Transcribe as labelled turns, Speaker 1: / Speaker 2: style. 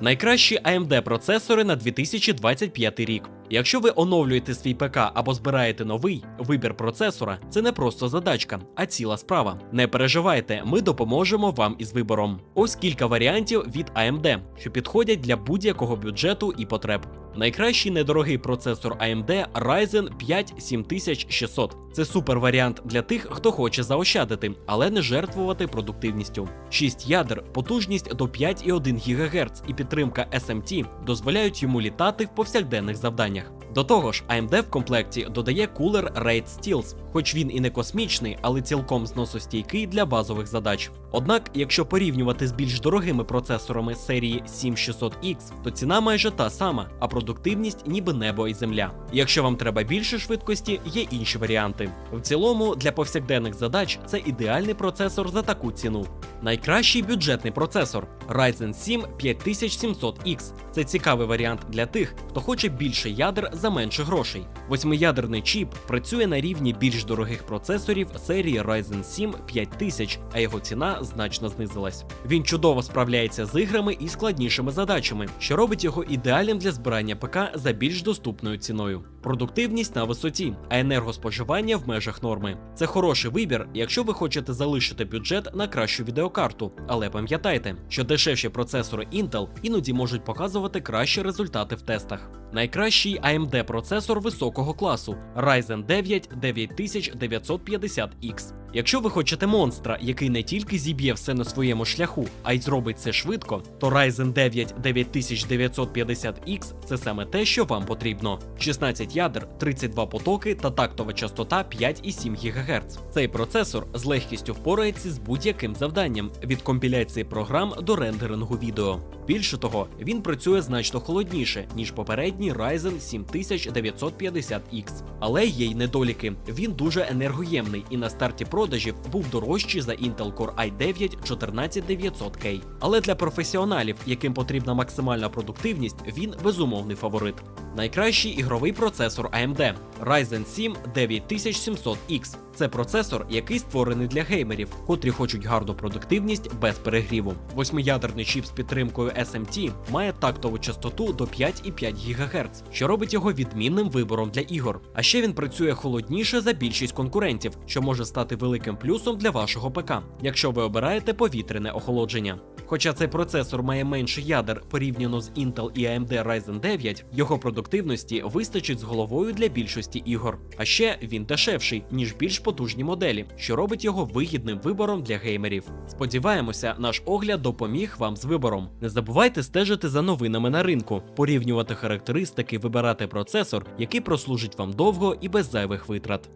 Speaker 1: Найкращі AMD процесори на 2025 рік. Якщо ви оновлюєте свій ПК або збираєте новий, вибір процесора це не просто задачка, а ціла справа. Не переживайте, ми допоможемо вам із вибором. Ось кілька варіантів від AMD, що підходять для будь-якого бюджету і потреб. Найкращий недорогий процесор AMD Ryzen 5 7600. Це супер варіант для тих, хто хоче заощадити, але не жертвувати продуктивністю. 6 ядер, потужність до 5,1 ГГц і підтримка SMT дозволяють йому літати в повсякденних завданнях. До того ж, AMD в комплекті додає кулер Raid Steels, хоч він і не космічний, але цілком зносостійкий для базових задач. Однак, якщо порівнювати з більш дорогими процесорами серії 7600X, то ціна майже та сама, а продуктивність ніби небо і земля. Якщо вам треба більше швидкості, є інші варіанти. В цілому, для повсякденних задач це ідеальний процесор за таку ціну. Найкращий бюджетний процесор Ryzen 7 5700X. Це цікавий варіант для тих, хто хоче більше ядер за менше грошей. Восьмиядерний чіп працює на рівні більш дорогих процесорів серії Ryzen 7 5000, а його ціна значно знизилась. Він чудово справляється з іграми і складнішими задачами, що робить його ідеальним для збирання ПК за більш доступною ціною. Продуктивність на висоті, а енергоспоживання в межах норми. Це хороший вибір, якщо ви хочете залишити бюджет на кращу відеокарту. Але пам'ятайте, що дешевші процесори Intel іноді можуть показувати кращі результати в тестах. Найкращий AMD процесор високого класу Ryzen 9 9950X. Якщо ви хочете монстра, який не тільки зіб'є все на своєму шляху, а й зробить це швидко, то Ryzen 9 9950X це саме те, що вам потрібно. 16 ядер, 32 потоки та тактова частота 5,7 ГГц. Цей процесор з легкістю впорається з будь-яким завданням від компіляції програм до рендерингу відео. Більше того, він працює значно холодніше, ніж попередній Ryzen 7950X. Але є й недоліки. Він дуже енергоємний і на старті продажів був дорожчий за Intel Core i9 14900K. Але для професіоналів, яким потрібна максимальна продуктивність, він безумовний фаворит. Найкращий ігровий процесор AMD Ryzen 7 9700X. Це процесор, який створений для геймерів, котрі хочуть гарну продуктивність без перегріву. Восьмиядерний чіп з підтримкою SMT має тактову частоту до 5,5 ГГц, що робить його відмінним вибором для ігор. А ще він працює холодніше за більшість конкурентів, що може стати великим плюсом для вашого ПК, якщо ви обираєте повітряне охолодження. Хоча цей процесор має менше ядер порівняно з Intel і AMD Ryzen 9, його продуктивності вистачить з головою для більшості ігор. А ще він дешевший, ніж більш потужні моделі, що робить його вигідним вибором для геймерів. Сподіваємося, наш огляд допоміг вам з вибором. Не забувайте стежити за новинами на ринку, порівнювати характеристики, вибирати процесор, який прослужить вам довго і без зайвих витрат.